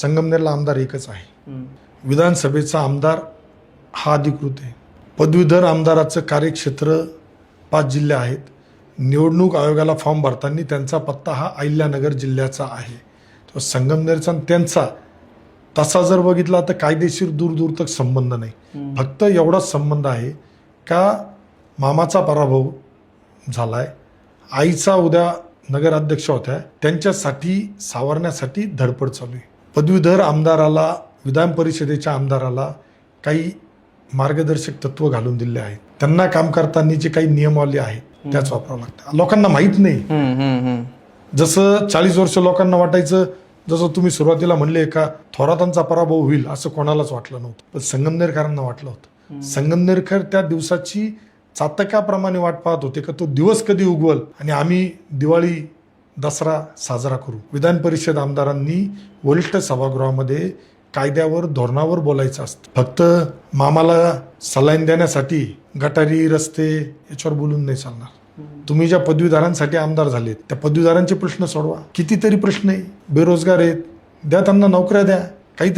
संगमनेरला आमदार एकच आहे. विधानसभेचा आमदार हा अधिकृत आहे. पदवीधर आमदाराचं कार्यक्षेत्र पाच जिल्हे आहेत. निवडणूक आयोगाला फॉर्म भरताना त्यांचा पत्ता हा अहिल्यानगर जिल्ह्याचा आहे. तो संगमनेरचा त्यांचा. तसा जर बघितला तर कायदेशीर दूर दूर तक संबंध नाही. फक्त एवढाच संबंध आहे का मामाचा पराभव झालाय आईचा उद्या नगराध्यक्ष होत्या त्यांच्यासाठी सावरण्यासाठी धडपड चालू आहे. पदवीधर आमदाराला विधान परिषदेच्या आमदाराला काही मार्गदर्शक तत्व घालून दिले आहेत. त्यांना काम करताना जे काही नियमावली आहेत त्याच वापरावं लागतं. लोकांना माहीत नाही. जसं चाळीस वर्ष लोकांना वाटायचं जसं तुम्ही सुरुवातीला म्हणले का थोरातांचा पराभव होईल असं कोणालाच वाटलं नव्हतं. पण संगमनेरकरांना वाटलं होतं. संगमनेरकर त्या दिवसाची चातकाप्रमाणे वाट पाहत होते का तो दिवस कधी उगवल? आणि आम्ही दिवाळी दसरा साजरा करू. विधान परिषद आमदारांनी वरिष्ठ सभागृहामध्ये कायद्यावर धोरणावर बोलायचं असतं. फक्त मामाला सलाईन देण्यासाठी गटारी रस्ते याच्यावर बोलून नाही चालणार. तुम्ही ज्या पदवीधरांसाठी आमदार झालेत त्या पदवीधरांचे प्रश्न सोडवा. कितीतरी प्रश्न आहे. बेरोजगार आहेत. द्या त्यांना नोकऱ्या द्या. काहीतरी